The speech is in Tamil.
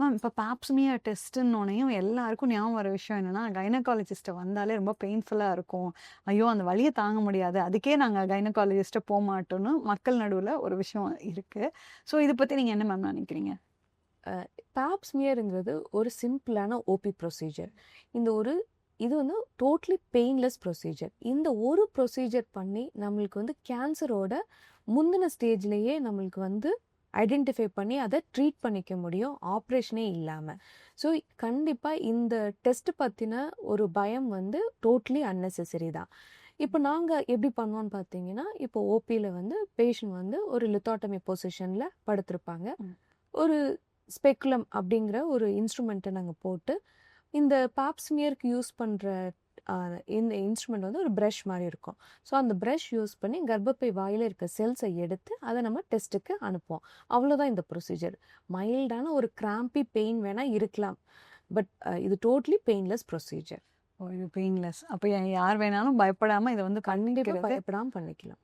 மேம் இப்போ பாப்ஸ்மியா டெஸ்ட்டுன்னொனையும் எல்லாருக்கும் ஞாபகம் வர விஷயம் என்னன்னா கைனகாலஜிஸ்ட்டை வந்தாலே ரொம்ப பெயின்ஃபுல்லாக இருக்கும். ஐயோ அந்த வழியை தாங்க முடியாது. அதுக்கே நாங்கள் கைனகாலஜிஸ்ட்டை போக மாட்டோம்னு மக்கள் நடுவில் ஒரு விஷயம் இருக்குது ஸோ இதை பற்றி நீங்கள் என்ன மேம் நினைக்கிறீங்க? பாப்ஸ்மியருங்கிறது ஒரு சிம்பிளான ஓபி ப்ரொசீஜர் இந்த ஒரு இது வந்து டோட்லி பெயின்லெஸ் ப்ரொசீஜர் இந்த ஒரு ப்ரொசீஜர் பண்ணி நம்மளுக்கு வந்து கேன்சரோட முந்தின ஸ்டேஜ்லேயே நம்மளுக்கு வந்து ஐடென்டிஃபை பண்ணி அதை ட்ரீட் பண்ணிக்க முடியும். ஆப்ரேஷனே இல்லாமல் ஸோ கண்டிப்பாக இந்த டெஸ்ட் பற்றின ஒரு பயம் வந்து டோட்லி unnecessary தான். இப்போ நாங்கள் எப்படி பண்ணோம்னு பார்த்தீங்கன்னா இப்போ ஓபியில் வந்து பேஷண்ட் வந்து ஒரு லித்தாட்டமி பொசிஷனில் படுத்திருப்பாங்க. ஒரு ஸ்பெக்குலம் அப்படிங்கிற ஒரு இன்ஸ்ட்ருமெண்ட்டை நாங்கள் போட்டு இந்த பாப்ஸ்மியருக்கு யூஸ் பண்ணுற இந்த இன்ஸ்ட்ருமெண்ட் வந்து ஒரு ப்ரஷ் மாதிரி இருக்கும். ஸோ அந்த ப்ரஷ் யூஸ் பண்ணி கர்ப்பப்பை வாயில் இருக்க செல்ஸை எடுத்து அதை நம்ம டெஸ்ட்டுக்கு அனுப்புவோம். அவ்வளோதான் இந்த ப்ரொசீஜர் மைல்டான ஒரு கிராம்பி பெயின் வேணால் இருக்கலாம். பட் இது டோட்லி பெயின்லெஸ் ப்ரொசீஜர் இது பெயின்லெஸ் அப்போ யார் வேணாலும் பயப்படாமல் இதை வந்து கண்டிப்பாக பயப்படாமல் பண்ணிக்கலாம்.